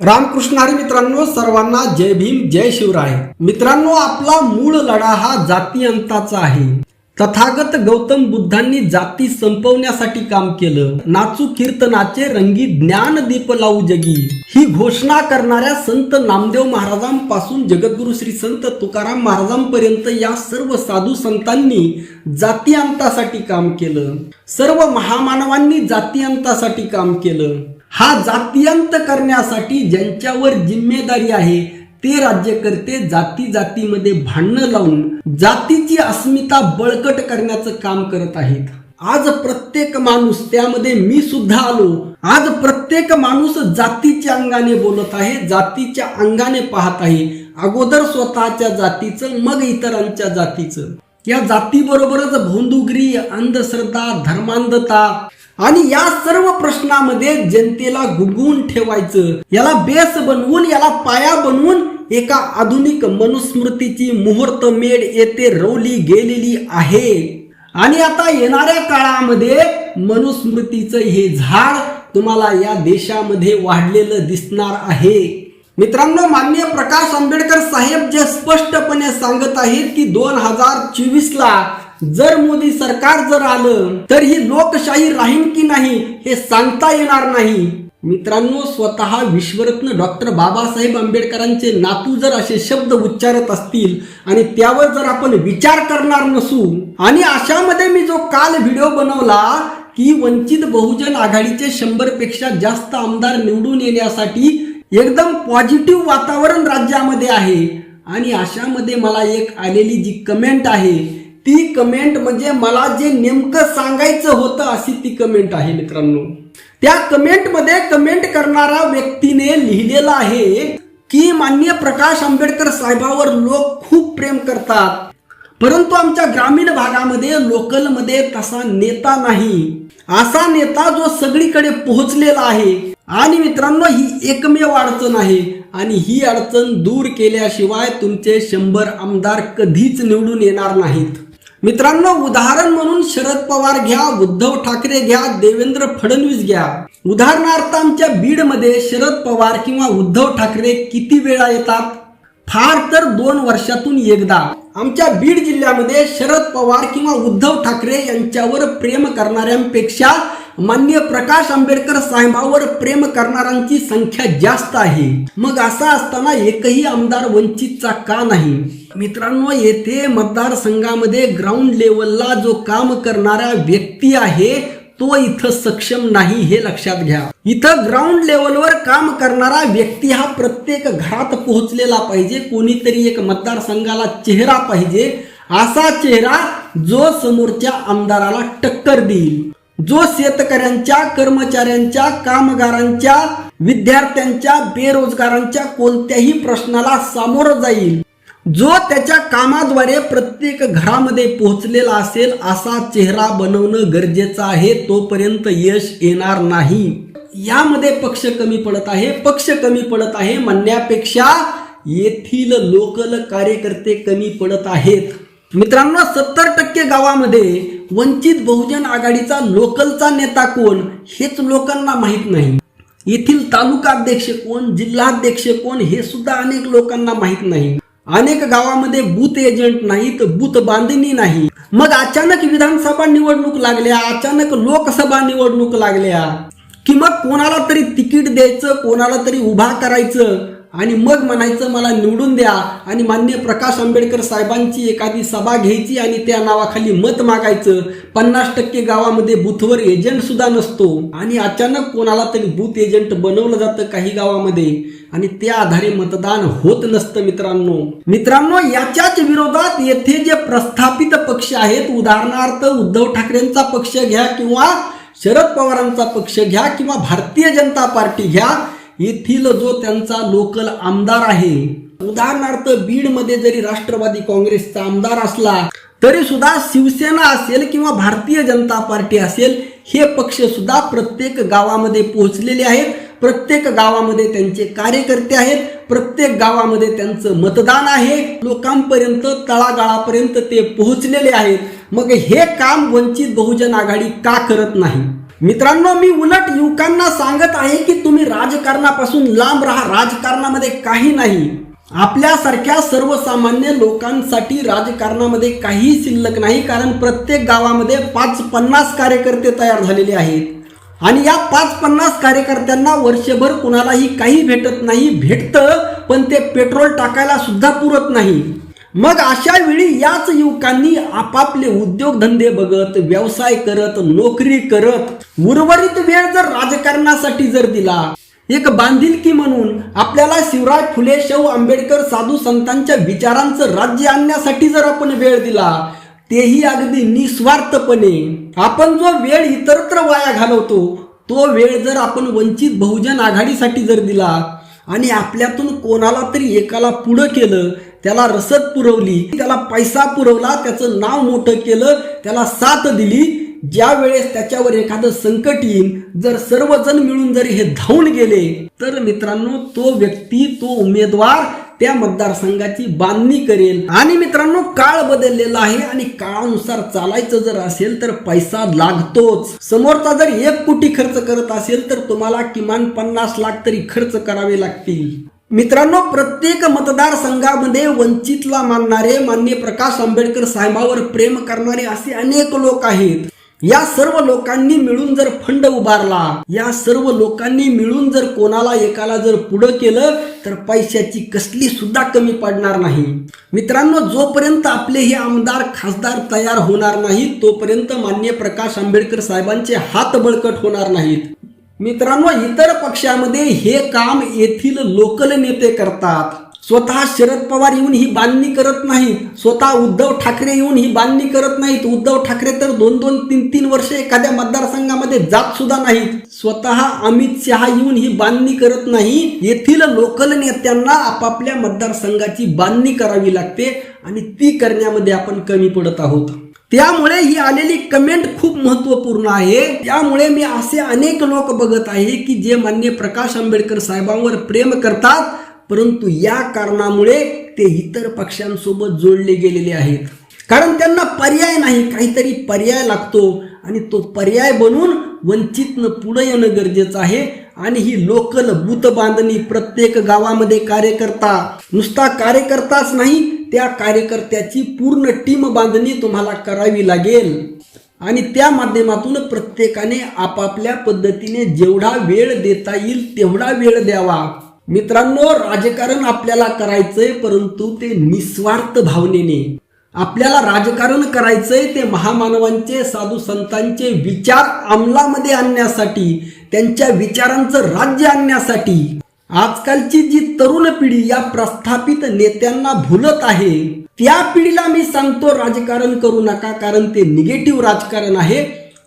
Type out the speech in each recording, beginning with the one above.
रामकृष्ण हरी मित्रांनो सर्वांना जय भीम जय शिवराय. मित्रांनो आपला मूळ लढा हा जाती अंताचा आहे. तथागत गौतम बुद्धांनी जाती संपवण्यासाठी काम केलं. नाचू कीर्तनाचे रंगी ज्ञान दीप लावू जगी. ही घोषणा करणाऱ्या संत नामदेव महाराजांपासून जगद्गुरु श्री संत तुकाराम महाराजांपर्यंत या सर्व साधू संतांनी जाती अंतासाठी काम केलं. सर्व महामानवांनी जाती अंतासाठी काम केलं. हा जातीयंत करण्यासाठी ज्यांच्यावर जिम्मेदारी आहे ते राज्यकर्ते जाती जातीमध्ये भांडणं लावून जातीची अस्मिता बळकट करण्याचं काम करत आहेत. आज प्रत्येक माणूस त्यामध्ये मी सुद्धा आलो आज प्रत्येक माणूस जातीच्या अंगाने बोलत आहे जातीच्या अंगाने पाहत आहे. अगोदर स्वतःच्या जातीचं मग इतरांच्या जातीचं. या जातीबरोबरच भोंदुगिरी अंधश्रद्धा धर्मांधता आणि या सर्व प्रश्नामध्ये जनतेला गुगवून ठेवायचं. याला बेस बनवून याला पाया बनवून एका आधुनिक मनुस्मृतीची मुहूर्त मेड येथे रवली गेलेली आहे. आणि आता येणाऱ्या काळामध्ये मनुस्मृतीचं हे झाड तुम्हाला या देशामध्ये वाढलेलं दिसणार आहे. मित्रांनो माननीय प्रकाश आंबेडकर साहेब जे स्पष्टपणे सांगत आहेत की दोन हजार चोवीस ला जर मोदी सरकार जर आलं तर ही लोकशाही राहील की नाही हे सांगता येणार नाही. मित्रांनो स्वतः विश्वरत्न डॉक्टर बाबासाहेब आंबेडकरांचे नातू जर असे शब्द उच्चारत असतील आणि त्यावर जर आपण विचार करणार नसू आणि अशामध्ये मी जो काल व्हिडिओ बनवला की वंचित बहुजन आघाडीचे शंभरपेक्षा जास्त आमदार निवडून येण्यासाठी एकदम पॉझिटिव्ह वातावरण राज्यामध्ये आहे. आणि अशामध्ये मला एक आलेली जी कमेंट आहे ती कमेंट म्हणजे मला जे नेमकं सांगायचं होतं अशी ती कमेंट आहे मित्रांनो. त्या कमेंटमध्ये कमेंट करणारा व्यक्तीने लिहिलेलं आहे की माननीय प्रकाश आंबेडकर साहेबावर लोक खूप प्रेम करतात. परंतु आमच्या ग्रामीण भागामध्ये लोकलमध्ये तसा नेता नाही. असा नेता जो सगळीकडे पोहोचलेला आहे. आणि मित्रांनो ही एकमेव अडचण आहे. आणि ही अडचण दूर केल्याशिवाय तुमचे शंभर आमदार कधीच निवडून येणार नाहीत. मित्रांनो उदाहरण म्हणून शरद पवार घ्या उद्धव ठाकरे घ्या देवेंद्र फडणवीस घ्या. उदाहरणार्थ आमच्या बीडमध्ये शरद पवार किंवा उद्धव ठाकरे किती वेळा येतात? फार तर दोन वर्षातून एकदा. आमच्या बीड जिल्ह्यामध्ये शरद पवार किंवा उद्धव ठाकरे यांच्यावर प्रेम करणाऱ्यांपेक्षा मान्य प्रकाश आंबेडकर साहेबावर प्रेम करणाऱ्यांची संख्या जास्त आहे. मग असा असताना एकही आमदार वंचितचा का नाही? मित्रांनो येथे मतदारसंघामध्ये ग्राउंड लेवलला जो काम करणारा व्यक्ती आहे तो इथं सक्षम नाही हे लक्षात घ्या. इथं ग्राउंड लेवलवर काम करणारा व्यक्ती हा प्रत्येक घरात पोहोचलेला पाहिजे. कोणीतरी एक मतदारसंघाला चेहरा पाहिजे. असा चेहरा जो समोरच्या आमदाराला टक्कर देईल. जो शेतकऱ्यांच्या कर्मचाऱ्यांच्या कामगारांच्या विद्यार्थ्यांच्या बेरोजगारांच्या कोणत्याही प्रश्नाला सामोरं जाईल. जो त्याच्या कामाद्वारे प्रत्येक घरामध्ये पोहोचलेला असेल असा चेहरा बनवणं गरजेचं आहे तोपर्यंत यश येणार नाही. यामध्ये पक्ष कमी पडत आहे पक्ष कमी पडत आहे म्हणण्यापेक्षा येथील लोकल कार्यकर्ते कमी पडत आहेत. मित्रांनो सत्तर टक्के गावामध्ये वंचित बहुजन आघाडीचा लोकलचा नेता कोण हेच लोकांना माहीत नाही. येथील तालुका अध्यक्ष कोण जिल्हाध्यक्ष कोण हे सुद्धा अनेक लोकांना माहीत नाही. अनेक गावामध्ये बूथ एजंट नाहीत बूथ बांधणी नाही. मग अचानक विधानसभा निवडणूक लागल्या अचानक लोकसभा निवडणूक लागल्या की मग कोणाला तरी तिकीट द्यायचं कोणाला तरी उभा करायचं आणि मग म्हणायचं मला निवडून द्या. आणि मान्य प्रकाश आंबेडकर साहेबांची एखादी सभा घ्यायची आणि त्या नावाखाली मत मागायचं. पन्नास टक्के गावामध्ये बूथवर एजंट सुद्धा नसतो. आणि अचानक कोणाला तरी बूथ एजंट बनवलं जातं काही गावामध्ये. आणि त्या आधारे मतदान होत नसतं मित्रांनो. मित्रांनो याच्याच विरोधात येथे जे प्रस्थापित पक्ष आहेत उदाहरणार्थ उद्धव ठाकरेंचा पक्ष घ्या किंवा शरद पवारांचा पक्ष घ्या किंवा भारतीय जनता पार्टी घ्या येथील जो त्यांचा लोकल आमदार आहे उदाहरणार्थ बीडमध्ये जरी राष्ट्रवादी काँग्रेसचा आमदार असला तरी सुद्धा शिवसेना असेल किंवा भारतीय जनता पार्टी असेल हे पक्ष सुद्धा प्रत्येक गावामध्ये पोहोचलेले आहेत. प्रत्येक गावामध्ये त्यांचे कार्यकर्ते आहेत. प्रत्येक गावामध्ये त्यांचं मतदान आहे. लोकांपर्यंत तळागाळापर्यंत ते पोहोचलेले आहेत. मग हे काम वंचित बहुजन आघाडी का करत नाही? मित्रांनो मी उलट युवकांना सांगत आहे की तुम्ही राजकारणापासून लांब राहा. राजकारणामध्ये काही नाही. आपल्यासारख्या सर्वसामान्य लोकांसाठी राजकारणामध्ये काही शिल्लक नाही कारण प्रत्येक गावामध्ये पाच पन्नास कार्यकर्ते तयार झालेले आहेत. आणि या पाच पन्नास कार्यकर्त्यांना वर्षभर कुणालाही काही भेटत नाही. भेटतं पण ते पेट्रोल टाकायला सुद्धा पुरत नाही. मग अशा वेळी याच युवकांनी आपापले उद्योगधंदे बघत व्यवसाय करत नोकरी करत उर्वरित वेळ जर राजकारणासाठी जर दिला एक बांधिलकी म्हणून आपल्याला शिवराय फुले शाहू आंबेडकर साधू संतांच्या विचारांचं राज्य आणण्यासाठी जर आपण वेळ दिला तेही अगदी निस्वार्थपणे. आपण जो वेळ इतरत्र वाया घालवतो तो वेळ जर आपण वंचित बहुजन आघाडीसाठी जर दिला आणि आपल्यातून कोणाला तरी एकाला पुढं केलं त्याला रसद पुरवली त्याला पैसा पुरवला त्याचं नाव मोठं केलं त्याला साथ दिली. ज्या वेळेस त्याच्यावर एखादं संकट येईल जर सर्वजण मिळून जर हे धावून गेले तर मित्रांनो तो व्यक्ती तो उमेदवार त्या मतदारसंघाची बांधणी करेल. आणि मित्रांनो काळ बदललेला आहे आणि काळानुसार चालायचं जर असेल तर पैसा लागतोच. समोरचा जर एक कोटी खर्च करत असेल तर तुम्हाला किमान पन्नास लाख तरी खर्च करावे लागतील. मित्रांनो प्रत्येक मतदारसंघामध्ये वंचितला मानणारे मान्य प्रकाश आंबेडकर साहेबावर प्रेम करणारे असे अनेक लोक आहेत. या सर्व लोकांनी मिळून जर फंड उभारला या सर्व लोकांनी मिळून जर कोणाला एकाला जर पुढं केलं तर पैशाची कसली सुद्धा कमी पडणार नाही. मित्रांनो जोपर्यंत आपले हे आमदार खासदार तयार होणार नाहीत तोपर्यंत मान्य प्रकाश आंबेडकर साहेबांचे हात बळकट होणार नाहीत. मित्रांनो इतर पक्षामध्ये हे काम येथील लोकल नेते करतात. स्वतः शरद पवार येऊन ही बांधणी करत नाहीत. स्वतः उद्धव ठाकरे येऊन ही बांधणी करत नाहीत. उद्धव ठाकरे तर दोन दोन तीन तीन वर्ष एखाद्या मतदारसंघामध्ये जात सुद्धा नाहीत. स्वतः अमित शहा येऊन ही बांधणी करत नाही. येथील लोकल नेत्यांना आपापल्या मतदारसंघाची बांधणी करावी लागते आणि ती करण्यामध्ये आपण कमी पडत आहोत. त्यामुळे ही आलेली कमेंट खूप महत्त्वपूर्ण आहे. त्यामुळे मी असे अनेक लोक बघत आहे की जे मान्य प्रकाश आंबेडकर साहेबांवर प्रेम करतात परंतु या कारणामुळे ते इतर पक्षांसोबत जोडले गेलेले आहेत. कारण त्यांना पर्याय नाही काहीतरी पर्याय लागतो आणि तो पर्याय बनून वंचितनं पुढे येणं गरजेचं आहे आणि ही लोकल बूथ बांधणी प्रत्येक गावामध्ये कार्यकर्ता नुसता कार्यकर्ताच नाही त्या कार्यकर्त्याची पूर्ण टीम बांधणी तुम्हाला करावी लागेल. आणि त्या माध्यमातून प्रत्येकाने आपापल्या पद्धतीने जेवढा वेळ देता येईल तेवढा वेळ द्यावा. मित्रांनो राजकारण आपल्याला करायचंय परंतु ते निस्वार्थ भावनेने. आपल्याला राजकारण करायचंय ते महामानवांचे साधू संतांचे विचार अंमलामध्ये आणण्यासाठी त्यांच्या विचारांचं राज्य आणण्यासाठी. आजकालची जी तरुण पिढी या प्रस्थापित नेत्यांना भुलत आहे त्या पिढीला मी सांगतो राजकारण करू नका कारण ते निगेटिव्ह राजकारण आहे.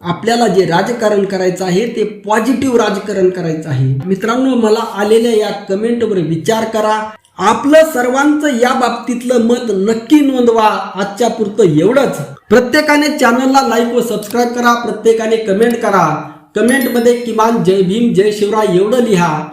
आपल्याला जे राजकारण करायचं आहे ते पॉझिटिव्ह राजकारण करायचं आहे. मित्रांनो मला आलेल्या या कमेंटवर विचार करा. आपलं सर्वांचं या बाबतीतलं मत नक्की नोंदवा. आजच्या पुरतं एवढंच. प्रत्येकाने चॅनलला लाईक व सबस्क्राईब करा. प्रत्येकाने कमेंट करा. कमेंटमध्ये किमान जय भीम जय शिवराय एवढं लिहा.